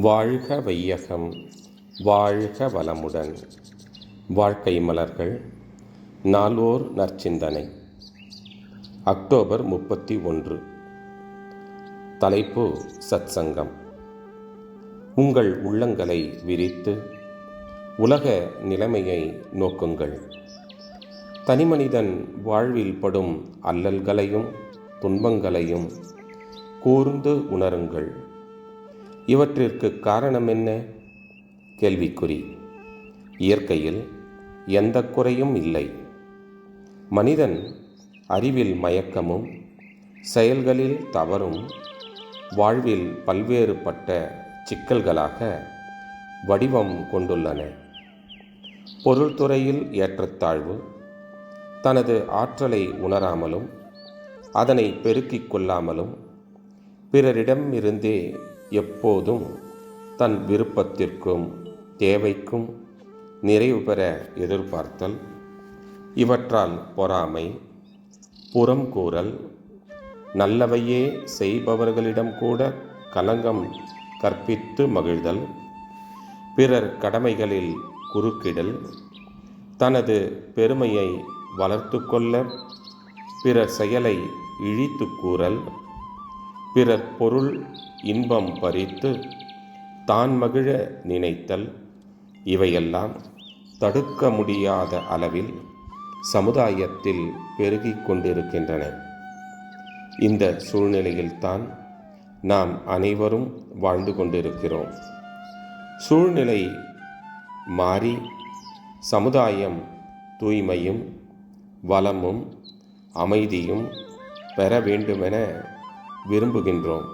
வாழ்க வையகம் வாழ்க வளமுடன். வாழ்க்கை மலர்கள் நால்வோர் நற்சிந்தனை. அக்டோபர் முப்பத்தி ஒன்று தலைப்பு சத்சங்கம். உங்கள் உள்ளங்களை விரித்து உலக நிலைமையை நோக்குங்கள். தனிமனிதன் வாழ்வில் படும் அல்லல்களையும் துன்பங்களையும் கூர்ந்து உணருங்கள். இவற்றிற்கு காரணம் என்ன? கேள்விக்குறி. இயற்கையில் எந்த குறையும் இல்லை. மனிதன் அறிவில் மயக்கமும் செயல்களில் தவறும் வாழ்வில் பல்வேறுபட்ட சிக்கல்களாக வடிவம் கொண்டுள்ளன. பொருள்துறையில் ஏற்றத்தாழ்வு தனது ஆற்றலை உணராமலும் அதனை பெருக்கிக் கொள்ளாமலும் பிறரிடம் இருந்தே எப்போதும் தன் விருப்பத்திற்கும் தேவைக்கும் நிறைவு பெற எதிர்பார்த்தல் இவற்றால் பொறாமை புறம் கூறல் நல்லவையே செய்பவர்களிடம் கூட கலங்கம் கற்பித்து மகிழ்தல் பிறர் கடமைகளில் குறுக்கிடல் தனது பெருமையை வளர்த்து கொள்ள பிறர் செயலை இழித்து கூறல் பிறர் பொருள் இன்பம் பறித்து தான் மகிழ நினைத்தல் இவையெல்லாம் தடுக்க முடியாத அளவில் சமுதாயத்தில் பெருகிக் கொண்டிருக்கின்றன. இந்த சூழ்நிலையில்தான் நாம் அனைவரும் வாழ்ந்து கொண்டிருக்கிறோம். சூழ்நிலை மாறி சமுதாயம் தூய்மையும் வளமும் அமைதியும் பெற வேண்டுமென விரும்புகின்றோம்.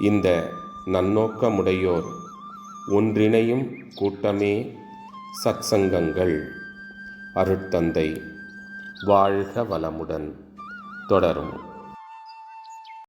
இந்த நன்னோக்கமுடையோர் ஒன்றிணையும் கூட்டமே சத்சங்கங்கள். அருட்தந்தை வாழ்க வளமுடன். தொடரும்.